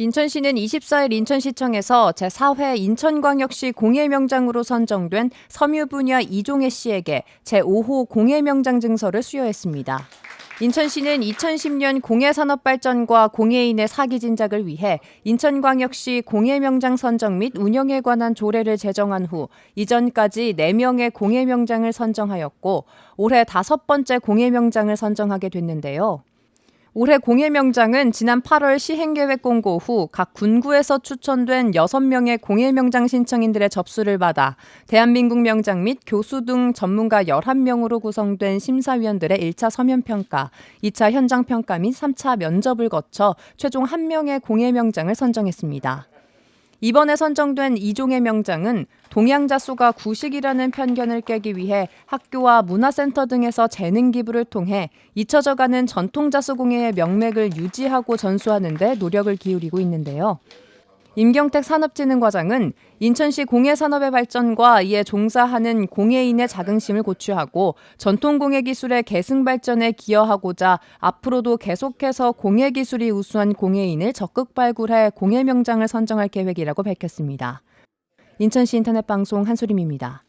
인천시는 24일 인천시청에서 제4회 인천광역시 공예명장으로 선정된 섬유 분야 이종혜 씨에게 제5호 공예명장 증서를 수여했습니다. 인천시는 2010년 공예산업 발전과 공예인의 사기 진작을 위해 인천광역시 공예명장 선정 및 운영에 관한 조례를 제정한 후 이전까지 4명의 공예명장을 선정하였고 올해 다섯 번째 공예명장을 선정하게 됐는데요. 올해 공예 명장은 지난 8월 시행계획 공고 후 각 군구에서 추천된 6명의 공예 명장 신청인들의 접수를 받아 대한민국 명장 및 교수 등 전문가 11명으로 구성된 심사위원들의 1차 서면 평가, 2차 현장 평가 및 3차 면접을 거쳐 최종 1명의 공예 명장을 선정했습니다. 이번에 선정된 이종의 명장은 동양자 수가 구식이라는 편견을 깨기 위해 학교와 문화센터 등에서 재능 기부를 통해 잊혀져가는 전통자수 공예의 명맥을 유지하고 전수하는 데 노력을 기울이고 있는데요. 임경택 산업진흥과장은 인천시 공예산업의 발전과 이에 종사하는 공예인의 자긍심을 고취하고 전통 공예 기술의 계승 발전에 기여하고자 앞으로도 계속해서 공예 기술이 우수한 공예인을 적극 발굴해 공예 명장을 선정할 계획이라고 밝혔습니다. 인천시 인터넷 방송 한소림입니다.